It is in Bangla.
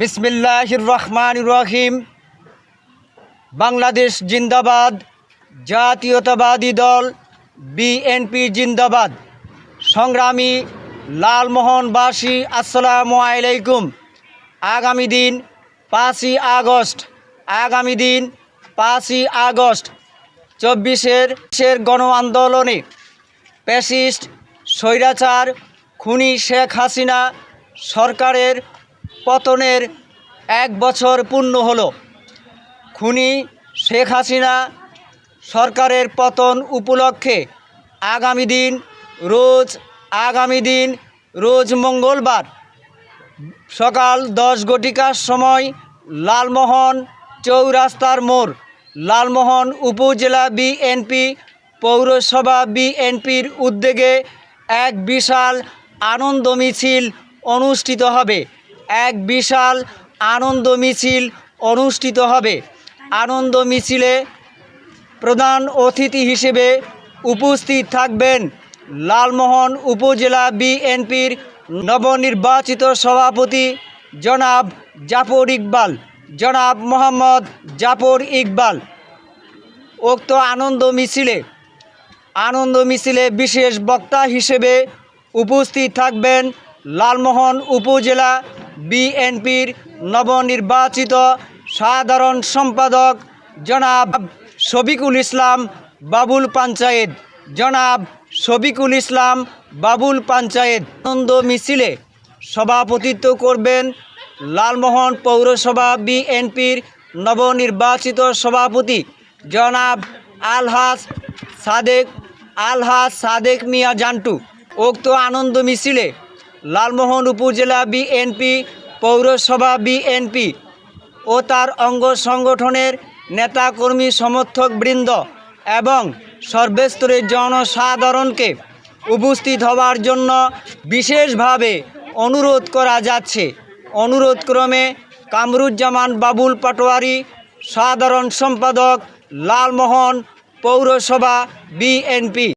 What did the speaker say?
বিসমিল্লাহির রহমান রহিম বাংলাদেশ জিন্দাবাদ, জাতীয়তাবাদী দল, বিএনপি জিন্দাবাদ। সংগ্রামী লালমোহনবাসী, আসসালামু আলাইকুম। আগামী দিন পাঁচই আগস্ট, আগামী দিন পাঁচই আগস্ট, চব্বিশের শের গণ আন্দোলনে প্যাসিস্ট স্বৈরাচার, খুনি শেখ হাসিনা সরকারের পতনের এক বছর পূর্ণ হলো। খুনি শেখ হাসিনা সরকারের পতন উপলক্ষে আগামী দিন, রোজ আগামী দিন, রোজ মঙ্গলবার সকাল দশ ঘটিকার সময় লালমোহন চৌরাস্তার মোড়, লালমোহন উপজেলা বিএনপি পৌরসভা বিএনপির উদ্যোগে এক বিশাল আনন্দ মিছিল অনুষ্ঠিত হবে। এক বিশাল আনন্দ মিছিল অনুষ্ঠিত হবে। আনন্দ মিছিলে প্রধান অতিথি হিসেবে উপস্থিত থাকবেন লালমোহন উপজেলা বিএনপির নবনির্বাচিত সভাপতি জনাব জাফর ইকবাল, জনাব মোহাম্মদ জাফর ইকবাল। উক্ত আনন্দ মিছিলে আনন্দ মিছিলে বিশেষ বক্তা হিসেবে উপস্থিত থাকবেন লালমোহন উপজেলা বিএনপির নবনির্বাচিত সাধারণ সম্পাদক জনাব শফিকুল ইসলাম বাবুল পঞ্চায়েত। জনাব শফিকুল ইসলাম বাবুল পঞ্চায়েত আনন্দ মিছিলে সভাপতিত্ব করবেন লালমোহন পৌরসভা বিএনপির নবনির্বাচিত সভাপতি জনাব আলহাস সাদেক আলহাস সাদেক মিয়া জান্টু। উক্ত আনন্দ মিছিলে লালমোহন উপজেলা বিএনপি পৌরসভা বিএনপি ও তার অঙ্গ সংগঠনের নেতাকর্মী সমর্থক বৃন্দ এবং সর্বস্তরের জনসাধারণকে উপস্থিত হওয়ার জন্য বিশেষভাবে অনুরোধ করা যাচ্ছে। অনুরোধ ক্রমে কামরুজ্জামান বাবুল পাটোয়ারি, সাধারণ সম্পাদক লালমোহন, পৌরসভা বিএনপি